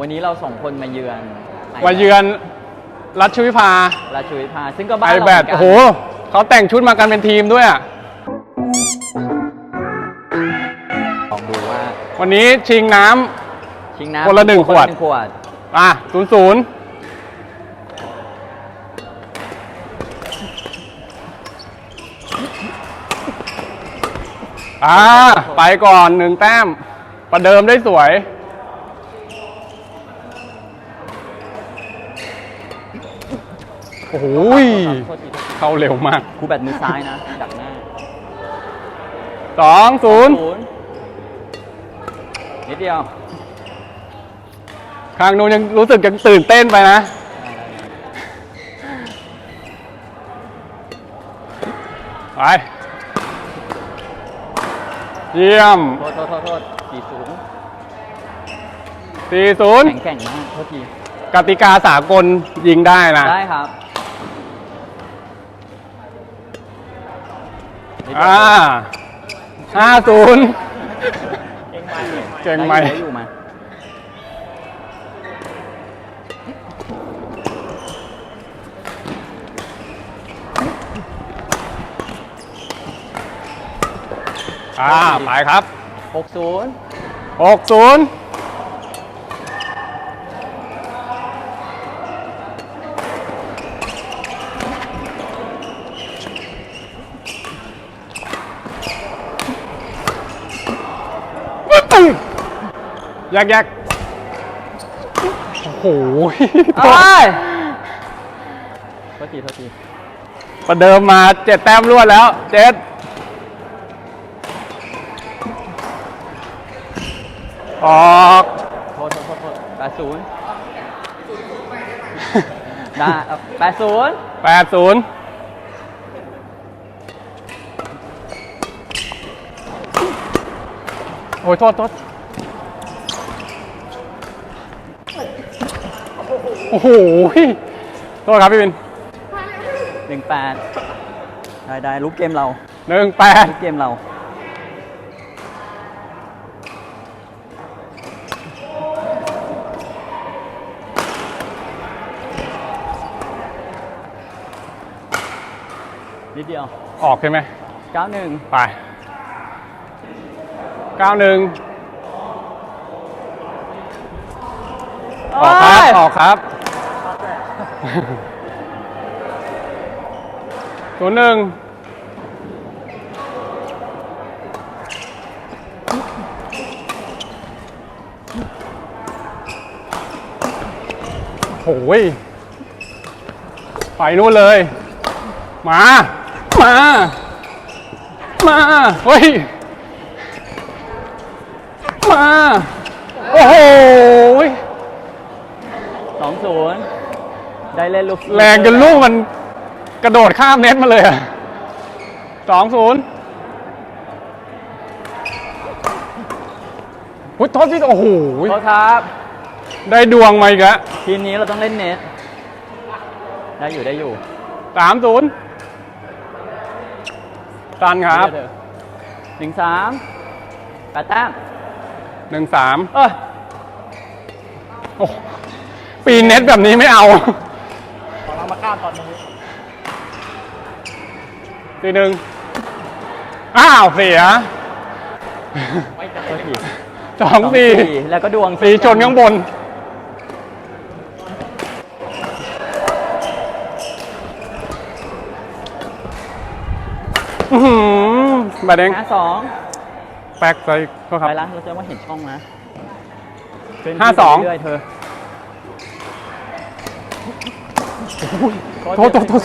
วันนี้เราสองคนมาเยือนมาเยือนรัชวิภาราชวิภาซึ่งก็บ้าไอนเราแบเหมืดอนกันโอ้โหเขาแต่งชุดมากันเป็นทีมด้วยอะลองดูว่าวันนี้ชิงน้ำ ชิงน้ำคนละหนึ่งขวดหนึ่งขวด อะศูนย์ศูนย์อ่า ไปก่อนหนึ่งแต้ม ประเดิมได้สวย โอ้โหยโทษทีโทษทีเข้าเร็วมากครูแบตมือซ้ายนะดักหน้าสองศูนย์ศูนย์นิดเดียวข้างนู้นยังรู้สึกยังตื่นเต้นไปนะ ไป เยี่ยมโทษโทษโทษโทษสี่ศูนย์40แข็งแกร่งมากโทษทีกติกาสากลยิงได้นะ ได้ครับ นิดเดียวอ่าห้าศูนย์เก่งไหมได้อยู่ได้อยู่มาอ่าไปครับหกศูนย์หกศูนย์ แยกแยกโอ้โหเอ้ยโทษทีโทษทีประเดิมมาเจ็ดแต้มรวดแล้วเจ็ดออกโทษโทษโทษโทษแปดศูนย์ได้แปดศูนย์แปดศูนย์โอ้ยโทษโทษ โอ้โหโทษครับพี่บินหนึ่งแปดได้ได้รู้เกมเราหนึ่งแปดรู้เกมเรา นิดเดียว ออกใช่ไหมเก้าหนึ่งไปเก้าหนึ่งออกครับ ออกครับ ศูนย์หนึ่งโอ้ยไปนู่นเลย มา มา มา เฮ้ย มา โอ้โหสองศูนย์ ได้เล่นลูกแรงจนลูกมันกระโดดข้ามเน็ตมาเลยอะสองศูนย์พุทโทษที่โอ้โหโทษครับ ได้ดวงมาอีกแล้วทีมนี้เราต้องเล่นเน็ตได้อยู่ได้อยู่สามศูนย์ตันครับหนึ่งสามแปดแต้มหนึ่งสามเอ้ยโอ้ปีนเน็ตแบบนี้ไม่เอาของเรา มาข้ามตอนนี้ทีหนึ่งอ้าวเสียไม่จะโทษทีสองสี่แล้วก็ดวงสีชนข้างบน อื้อหือบาดเองห้าสองแป๊กใส่ก็ครับ ไปละเราจะว่าเห็นช่องนะห้าสอง เรื่อยๆเธอ โทษโทษโทษ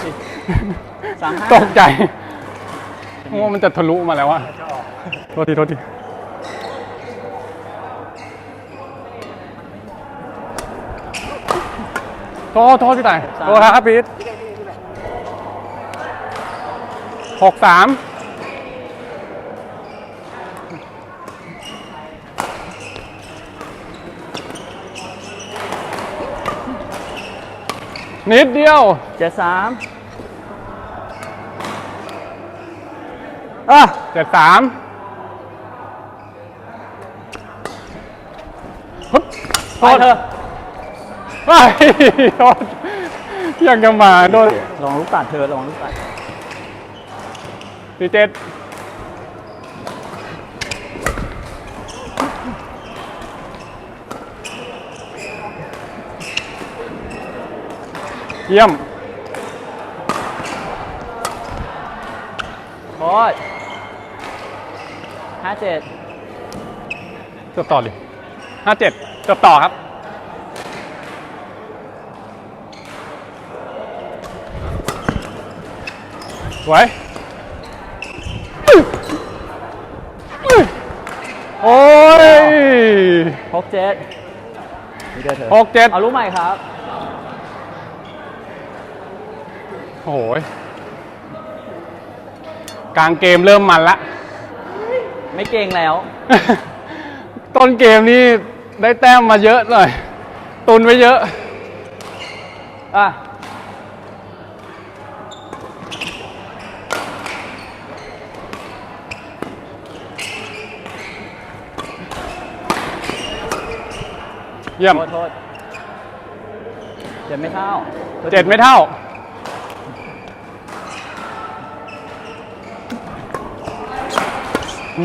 สามห้าตกใจว่ามันจะทะลุมาแล้วอะโทษทีโทษทีโทษโทษพี่ต่ายโทษครับพีทหกสาม นิดเดียวเจ็ดสามอะเจ็ดสามไปเธอไปโดนยังจะมาโดนลองลูกตัดเธอลองลูกตัดสี่เจ็ด เยี่ยมโค้ดห้าเจ็ดจบต่อเลยห้าเจ็ดจบต่อครับ สวย โอ้ยหกเจ็ดนี่เจอเธอหกเจ็ดเอาลูกใหม่ครับ โอ้โหยกลางเกมเริ่มมันละ ไม่เก่งแล้ว ต้นเกมนี่ได้แต้มมาเยอะหน่อย ตุนไว้เยอะ อะ เยี่ยม โทษโทษเจ็ดไม่เท่า เจ็ดไม่เท่า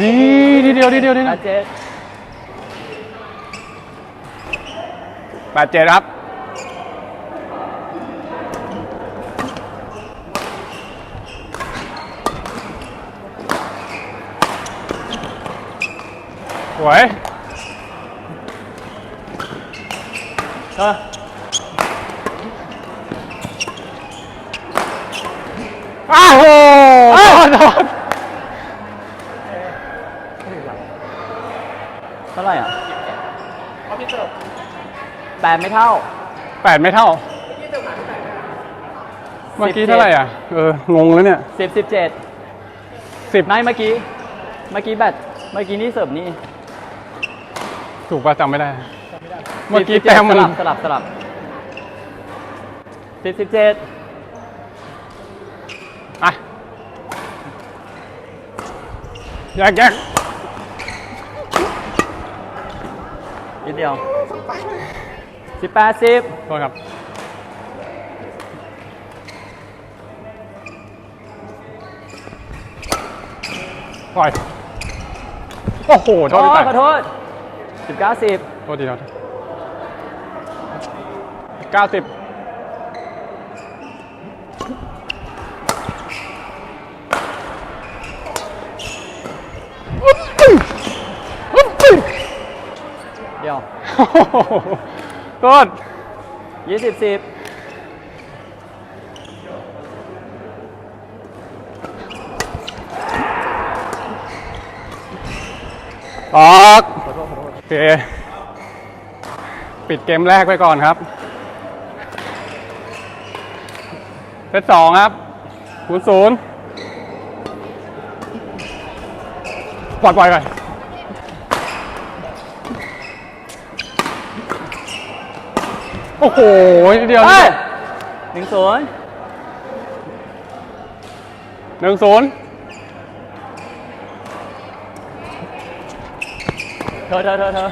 นี่ทีเดียวทีเดียวทีเดีอะยวเจ็ดแปดเจ็ดครับสวยเอออ้าวโหโทษโทษ เท่าไหร่อะ แปดไม่เท่า แปดไม่เท่า เมื่อกี้เท่าไหร่อะ เออ งงแล้วเนี่ยสิบสิบเจ็ดสิบไม่เมื่อกี้ เมื่อกี้แบตเมื่อกี้นี่เสิร์ฟนี่ถูกป่ะจำไม่ได้ เมื่อกี้10 17แต้มมันสลับสลับสลับสิบสิบเจ็ดอะแยกแยกนิดเดียว สิบแปดสิบโทษครับปล่อยโอ้โหโทโอ้ษพี่ขไต่อโทษสิบเก้าสิบโทษทีโทษทีเก้าสิบอุ๊บอึ้งอุ๊บอึ้งเดียว โอ้โห โทษยี่สิบสิบออกโอโทษโอเค ปิดเกมแรกไปก่อนครับเซตสองครับศูนย์ศูนย์ปล่อยปล่อยไป โอ้โหนิดเดียวนิดเฮ้ยเดียวหนึ่งศูนย์หนึ่งศูนย์เธอเธอเธอเธอ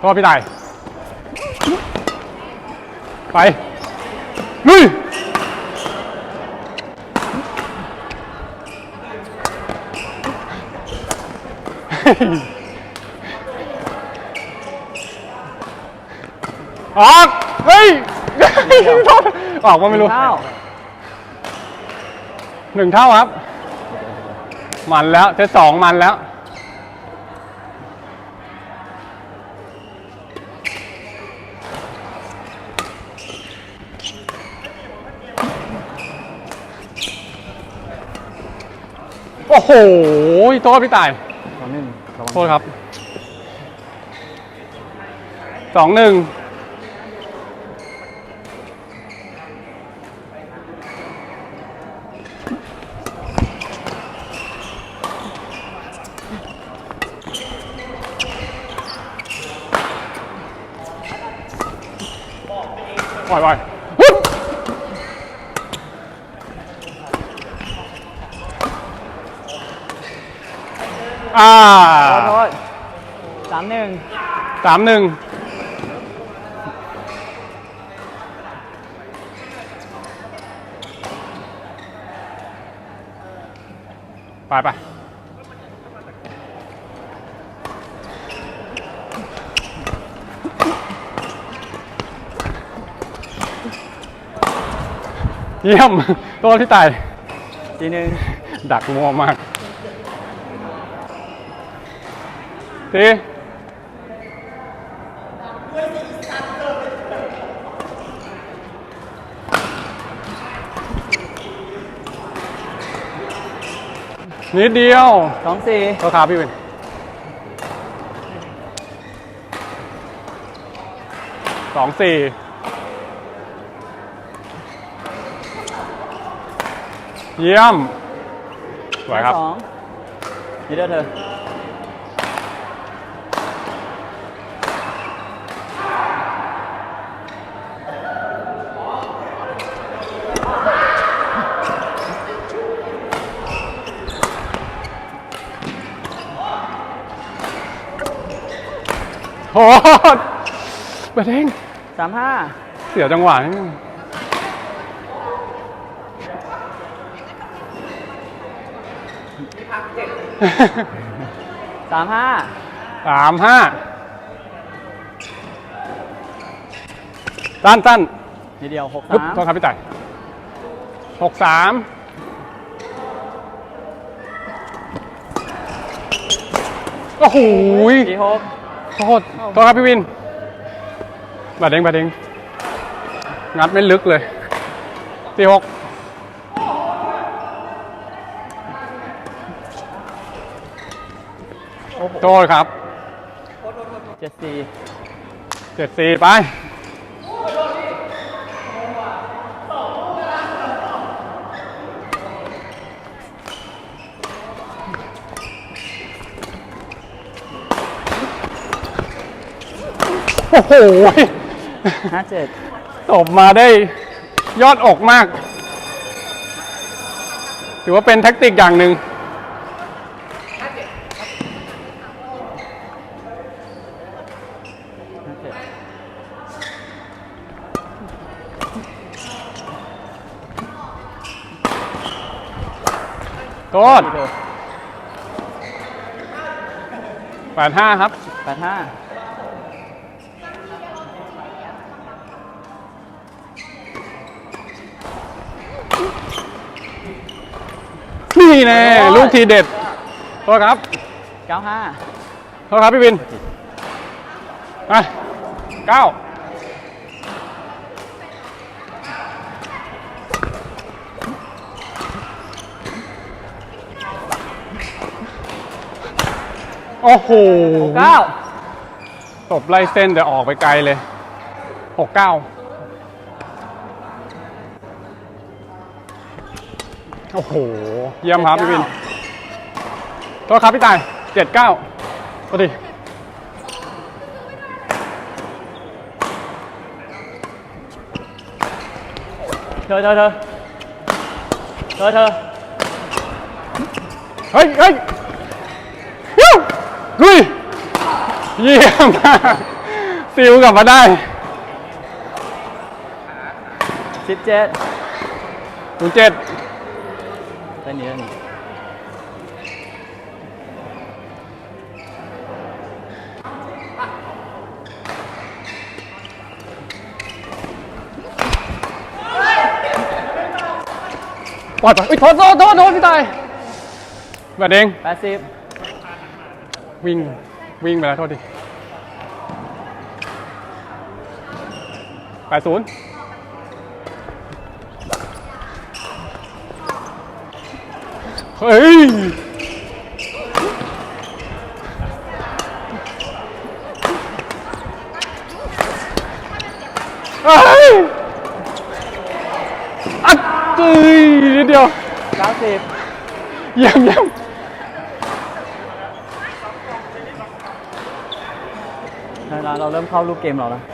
โทษพี่ตายไปลุย ออก เฮ้ย ออกว่าไม่รู้เท่าหนึ่งเท่าครับ มันแล้วเซตสองมันแล้ว โอ้โหโทษพี่ตายสองหนึ่งระวังโทษครับสองหนึ่ง ปล่อยปล่อยฮึบอ่าขอโทษสามหนึ่งสามหนึ่ง เยี่ยมตัวที่ตายสี่หนึ่งดักมัวมากทีนิดเดียวสองสี่โทษครับพี่วินสองสี่ เยี่ยม สวยครับ สองนี่เด้อเธอโอ้ไปเด้งสามห้า เสียจังหวะนิดนึง สามห้าสามห้าสั้นสั้นนี่เดียวหกปึ๊บสามโทษครับพี่ต่ายหกสามโอ้โหยสี่หกโทษโทษครับพี่วินบาดเด้งบาดเด้งงัดไม่ลึกเลยสี่หก โอ้โหโทษครับเจ็ดสี่เจ็ดสี่ไปโอ้โหห้าเจ็ดตบมาได้ยอดอกมาก ถือว่าเป็นแท็กติกอย่างหนึ่ง ห้าเจ็ด โท ษสี่โดแปดห้าครับแปดห้านี่แน่ลูกทีเด็ดโทษครับเก้าห้าโทษครับพี่วินไปเก้า โอ้โหเก้าตบไล่เส้นแต่ออกไปไกลเลยหกเก้าโอ้โห เยี่ยมครับพี่วินโทษครับพี่ตายเจ็ดเก้าโทษทีเธอเธอเธอเธอเธอเฮ้ยเฮ้ยยู ลุยเยี่ยมมากซิลกลับมาได้ สิบเจ็ดศูนย์เจ็ดได้นี้ได้นี้ปลอดภัยเอ้ยโทษโทษโทษโทษพี่ตายแบบเองแปดสิบ วิ่งวิ่งไปแล้วโทษทีแปดศูนย์เฮ้ยเฮ้ยอัดตื้ยนิดเดียว เก้าสิบ เยี่ยมเยี่ยม ใช่ล้เราเริ่มเข้ารูปเกมเราแล้ว90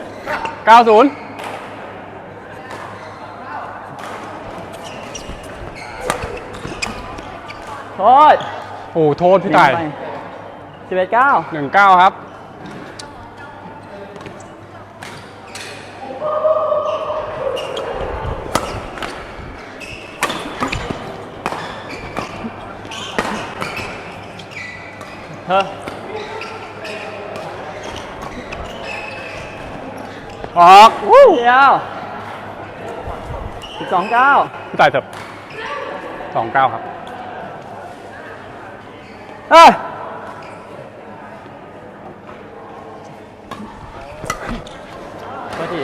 โทษโอ้โหโทษพี่ไก่11-9 19ครับ เธอ ออกวู้เดียวสิบสองเก้าพี่ตายเถอะสองเก้าครับเอ้ยโทษที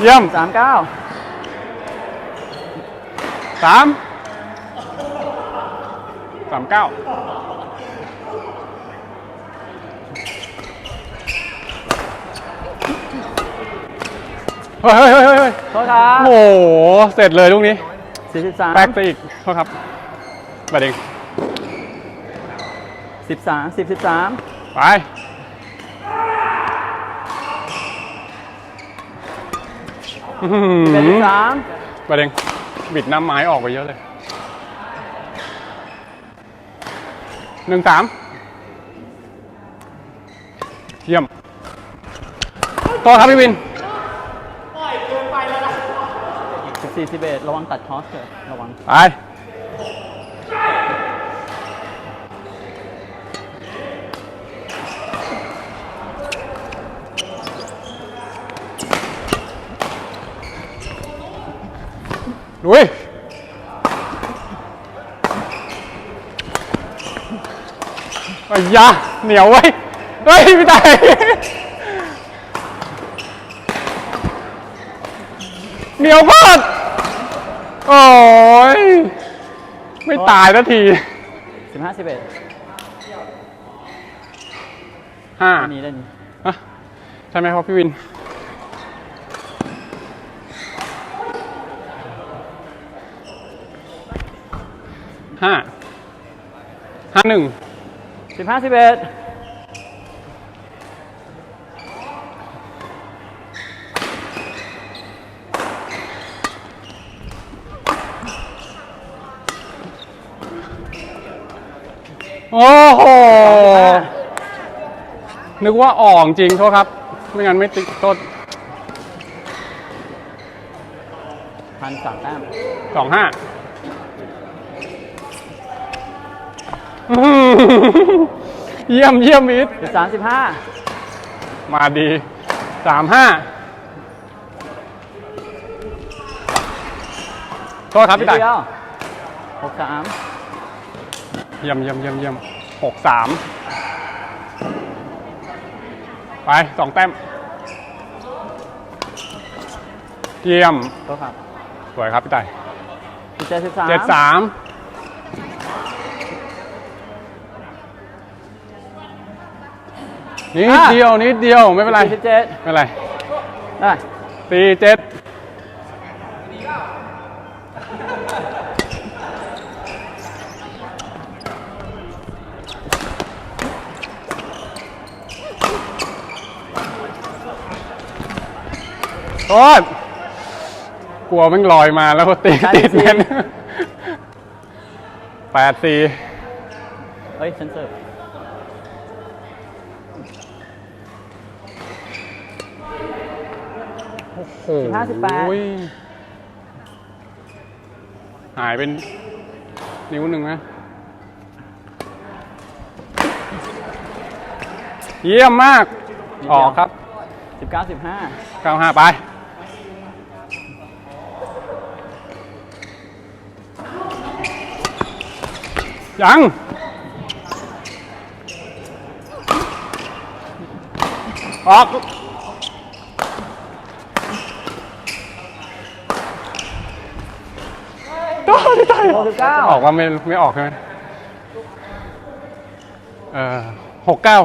เยี่ยมสามเก้าสามสามเก้า เฮ้ยเฮ้ยเฮ้ยเฮ้ยเฮ้ยโทษครับโอ้โห เสร็จเลยลูกนี้ สี่สิบสามแป๊กไปอีกโทษครับบัดเองสิบสามสิบสิบสามไป อื้อหืสิบเอ็ดสิอบสามบัดเองบิดน้ำไม้ออกไปเยอะเลย หนึ่งสามเยี่ยมโทษครับพี่วิน สี่สิบเอ็ดระวังตัดคอสเถอะระวัง ไป ลุย ไอ้ยาเหนียวไว้ยเฮ้ยพี่ตายเหนียวมาก โอ้ย ไม่ตายนาทีสิบห้าสิบเอ็ดห้าอันนี้เล่นอะใช่ไหมครับพี่วิน ห้า ห้าหนึ่งสิบห้าสิบเอ็ด โอ้โห นึกว่าอ่องจริงโทษครับ ไม่งั้นไม่ติดโทษพันสามแต้มสองห้าเยี่ยมเยี่ยมอีทสิบสามสิบห้ามาดีสามห้าโทษครับพี่ต่ายเดียวหกสาม เยี่ยมเยี่ยมเยี่ยมเยี่ยมหกสามไปสองแต้ม เยี่ยมโทษครับสวยครับพี่ต่ายสิบเจ็ดสิบสามเจ็ดสามนิดเดียวนิดเดียวไม่เป็นไรสิบเจ็ดไม่เป็นไรได้สี่เจ็ด โทษกลัวแมันลอยมาแล้วก็ตีติดแน่นแปดสี่เฮ้ยเซนเซอร์โอ้โหสิบห้าสิบแปดหายเป็นนิ้วหนึ่งนะเยี่ยมมาก ออกครับ สิบเก้าสิบห้า 95 ไป ยัง ออกต่อที่ต่อยหกสิบเก้าออกว่าไม่ไม่ออกใช่ไหมเอ่อหกเก้า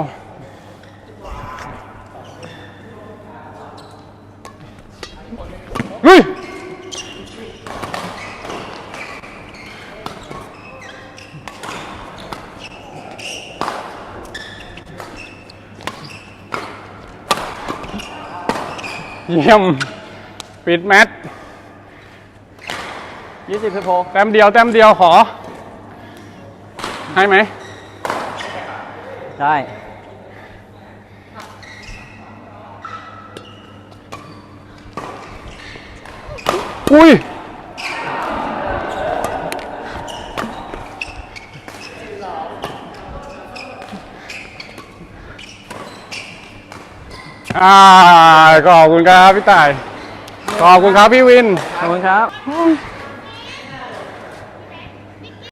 เยี่ยม ปิดแมตช์ยี่สิบสิบหกแต้มเดียวแต้มเดียวขอ ให้ไหม ได้อุ้ย อ่า ขอบคุณครับพี่ต่าย ขอบคุณครับพี่วิน ขอบคุณครับ